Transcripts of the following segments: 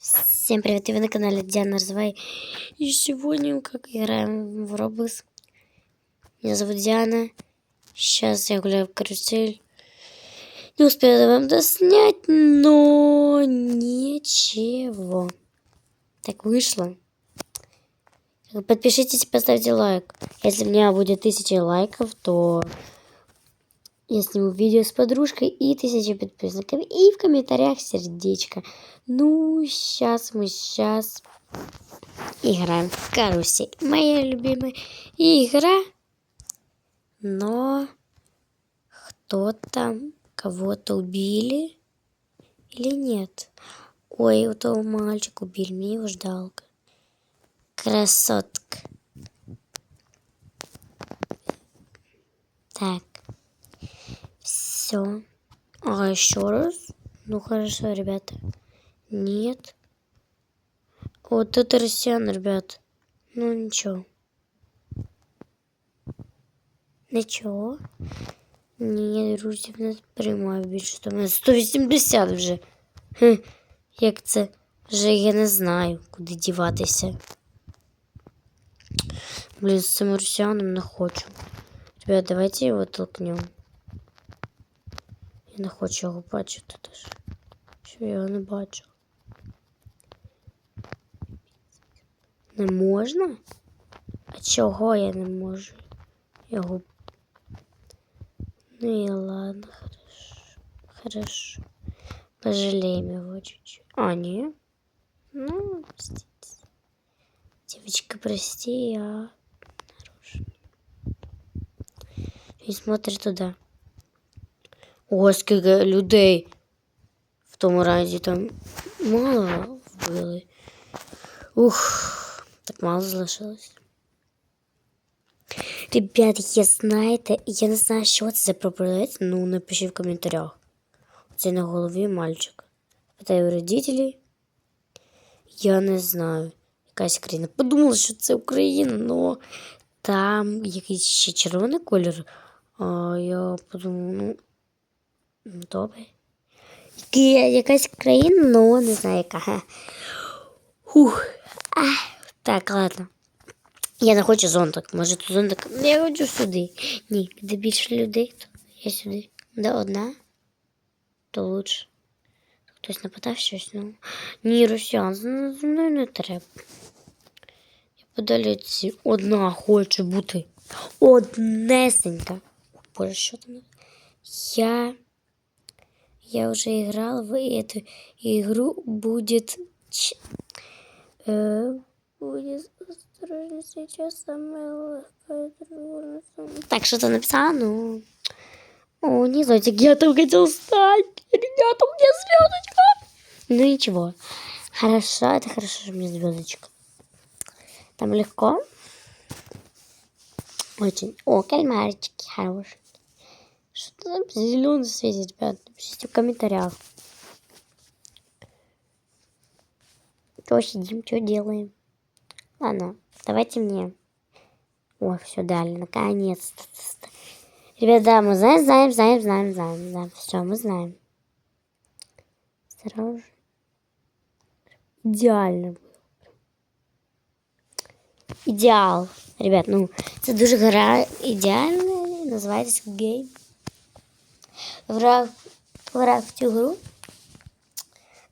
Всем привет, и вы на канале Диана Развай. И сегодня мы как играем в Roblox. Меня зовут Диана. Сейчас я гуляю в карусель. Не успела вам доснять, но ничего. Так вышло. Подпишитесь и поставьте лайк. Если у меня будет тысяча лайков, то я сниму видео с подружкой и тысячу подписчиков. И в комментариях сердечко. Ну, сейчас мы сейчас играем в карусель. Моя любимая игра. Но кто там кого-то убили или нет? Ой, у того мальчика убили, мне его жалко. Красотка. Так. Все. А еще раз? Ну хорошо, ребята. Нет. Вот это россиян, ребят. Ну ничего. Нічого. Ні, друзі, в нас приймає більше. Там у нас 180 вже. Хм, як це? Вже я не знаю, куди діватися. Блін, з цим росіяном не хочу. Ребят, давайте його толкнем. Я не хочу його бачити теж. Що я його не бачу. Не можна? А чого я не можу? Його. Ну и ладно, хорошо. Хорошо. Пожалеем его чуть-чуть. А, не? Ну, простите. Девочка, прости, я нарушила. І смотрит туда. О, скільки людей в тому разі там мало вбили. Ух, так мало залишилось. Ребят, я знаєте, я не знаю, що це за пропадець, ну напишіть в коментарях. Це на голові мальчик. Питаю родителей. Я не знаю. Якась країна. Подумала, що це Україна, але там якийсь ще червоний колір. А я подумала, ну добре. Яка- Якась країна, але не знаю яка. Ух. Ах. Так, ладно. Я не хочу зонтик. Може тут зонтик. Я хочу сюди. Ні, де більше людей, то я сюди. Де одна, то лучше. Хтось напитав щось, ну. Ні, Росіян, зі зі мною не треба. Я подалі одна хочу бути. Однесенька. Боже, що там? Я. Я уже играл в эту игру. Будет. э, будет осторожно сейчас легкая трудность. Так, что-то написала, ну... О, не зонтик, я там хотел стать. Ребята, у меня звездочка. Ну ничего. Хорошо, это хорошо, что у меня звездочка. Там легко. Очень. О, кальмарчики хорошие. Что там зеленый светит, ребят? Напишите в комментариях. Что сидим, что делаем? Ладно, давайте мне. О, все дали, наконец-то. Ребят, да, мы знаем, знаем, знаем, знаем, знаем, знаем. Все, мы знаем. Сразу же. Идеально было. Ідеал. Ребят, ну, це дуже гра ідеальна, називається гейм. Гра, гра в цю гру.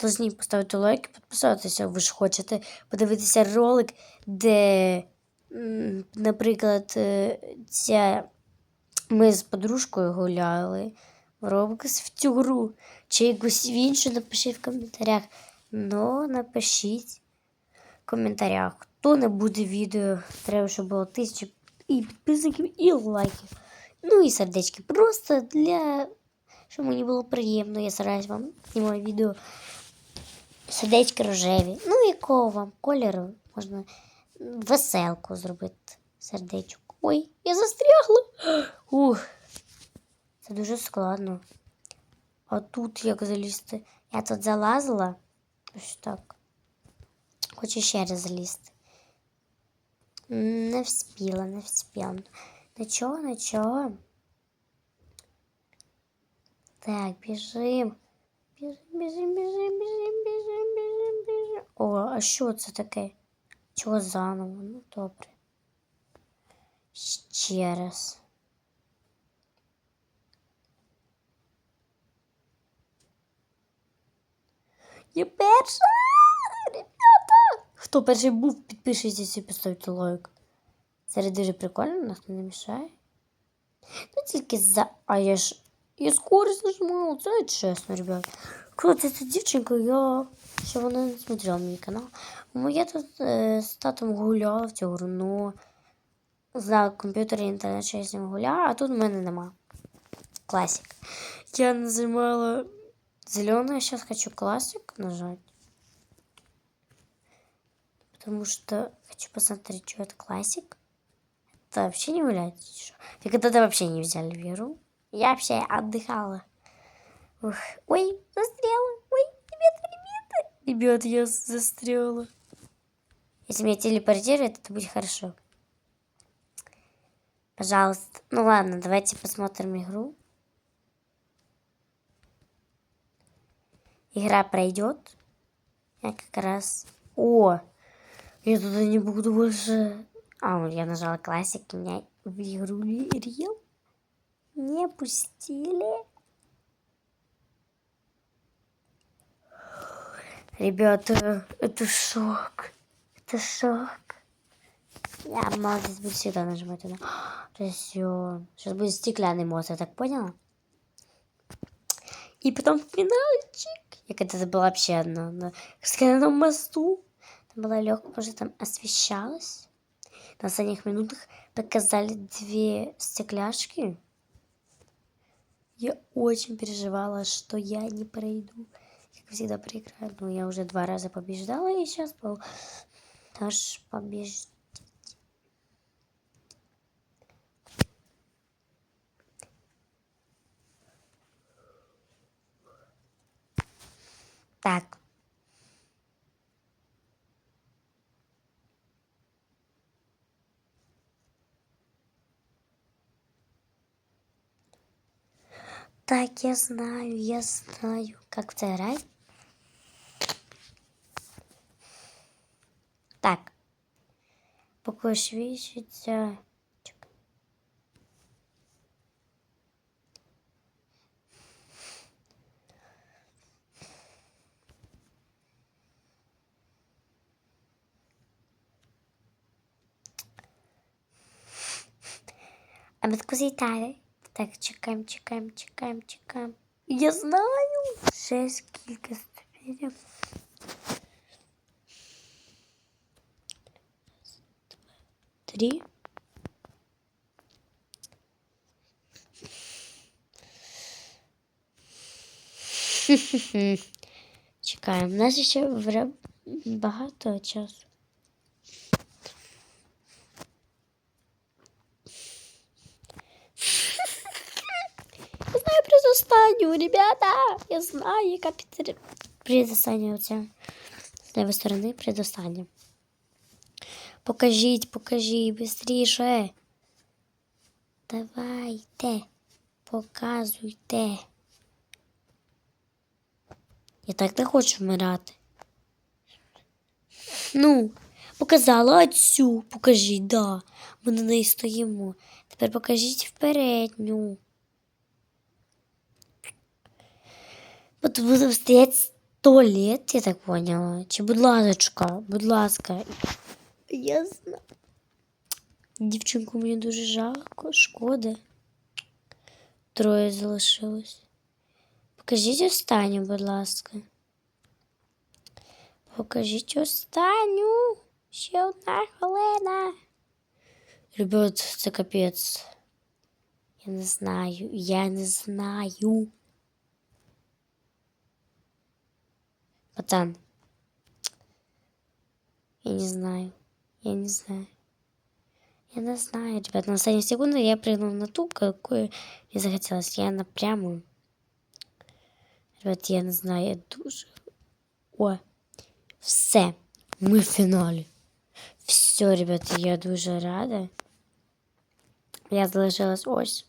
Должні поставити лайк і підписатися. Ви ж хочете подивитися ролик, де, наприклад, е, ця ми з подружкою гуляли в Roblox в цю гру. Чи якусь іншу напишіть в коментарях. Ну, напишіть в коментарях. Хто не буде відео, треба, щоб було тисячу і підписників, і лайків. Ну і сердечки. Просто для. Щоб мені було приємно, я стараюсь вам знімаю відео. Сердечки рожеві. Ну, якого вам кольору можна веселку зробити. Сердечко. Ой, я застрягла. Ух. Це дуже складно. А тут як залізти? Я тут залазила. Ось так. Хочу ще раз залізти. Не вспіла, не вспіла. Нічого, нічого. Так, біжим. Біжим, біжим, біжим, біжим, біжим, біжим, біжим. О, а що це таке? Чого заново? Ну, добре. Ще раз. Я перша! Ребята! Хто перший був, підпишіться і поставте лайк. Це дуже прикольно, нас не мішає. Ну тільки за. А я ж. Я скорость нажимала, це чесно, ребят. Круто, ця дівчинка, я ще вона не смотрела мій канал. Ну, я тут е, з татом гуляла в цю гру, ну за комп'ютер і інтернет ще я з ним гуляла, а тут в мене нема. Класик. Я нажимала зеленый, сейчас хочу классик нажать. Потому что хочу посмотреть, что это классик. Это вообще не является. Вы когда-то вообще не взяли в игру. Я вообще отдыхала. Ух. Ой, застряла. Ой, ребята, ребята. Ребят, я застряла. Если меня телепортирует, это будет хорошо. Пожалуйста. Ну ладно, давайте посмотрим игру. Игра пройдет. Я как раз... О! Я туда не буду больше... А, я нажала классик, меня в не пустили. Ребята, это шок. Это шок. Я молодец, буду сюда нажимать. туда. Все. Сейчас будет стеклянный мост, я так поняла? И потом финалчик. Я когда-то была вообще одна на стеклянном мосту. Там была легкая, потому что там освещалось. На последних минутах показали две стекляшки. Я очень переживала, что я не пройду. Как всегда проиграю. Но я уже два раза побеждала, и сейчас был наш побеждать. Так. Так, я знаю, я знаю, как це грати. Так. Поки свічиться. А таку зітали. Так, чекаємо, чекаємо, чекаємо, чекаємо. Я знаю. Ще скільки ступенів. Три. Чекаємо. У нас ще вре- багато часу. эту ребята! Я знаю, как это... Привет, Саня, у тебя с левой стороны приду Саня. Покажи, быстрее. Давайте, показуйте. Я так не хочу вмирати. Ну, показала цю, покажіть, да. Ми на неї стоїмо. Тепер покажіть в передню. От буду стоять сто лет, я так поняла. Чи будь ласочка, будь ласка. Я знаю. Дівчинку мені дуже жалко, шкода. Троє залишилось. Покажіть останню, будь ласка. Покажіть останню. Ще одна хвилина. Ребят, це капець. Я не знаю, я не знаю. Пацан. Я не знаю. Я не знаю. Я не знаю, ребят. На последнюю секунду я прыгнул на ту, какую мне захотелось. Я на прямую. Ребят, я не знаю, я дуже. О, все. Ми в фіналі. Все, ребят, я дуже рада. Я залишилась ось.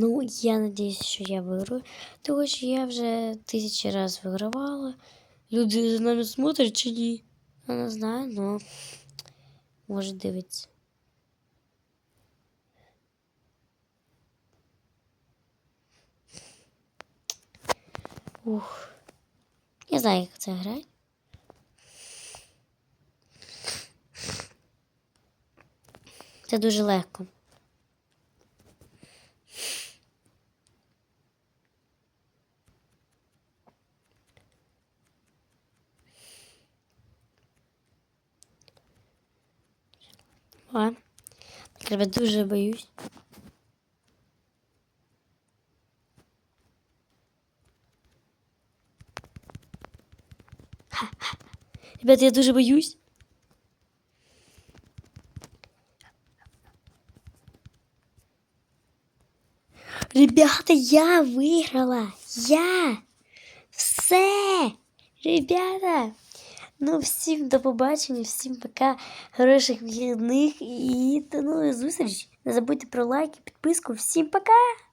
Ну, я надіюсь, що я виграю. Тому що я вже тисячі разів вигравала. люди за нами смотрять чи ні? Я не знаю, но може дивиться. Ух. Я знаю, як це грати. Це дуже легко. А, тебе дуже боюсь. Ребята, я дуже боюсь. Ребята, я виграла. Я. Все. Ребята. Ну, всім до побачення, всім пока, хороших вихідних і до нових зустрічей. Не забудьте про лайк і підписку. Всім пока!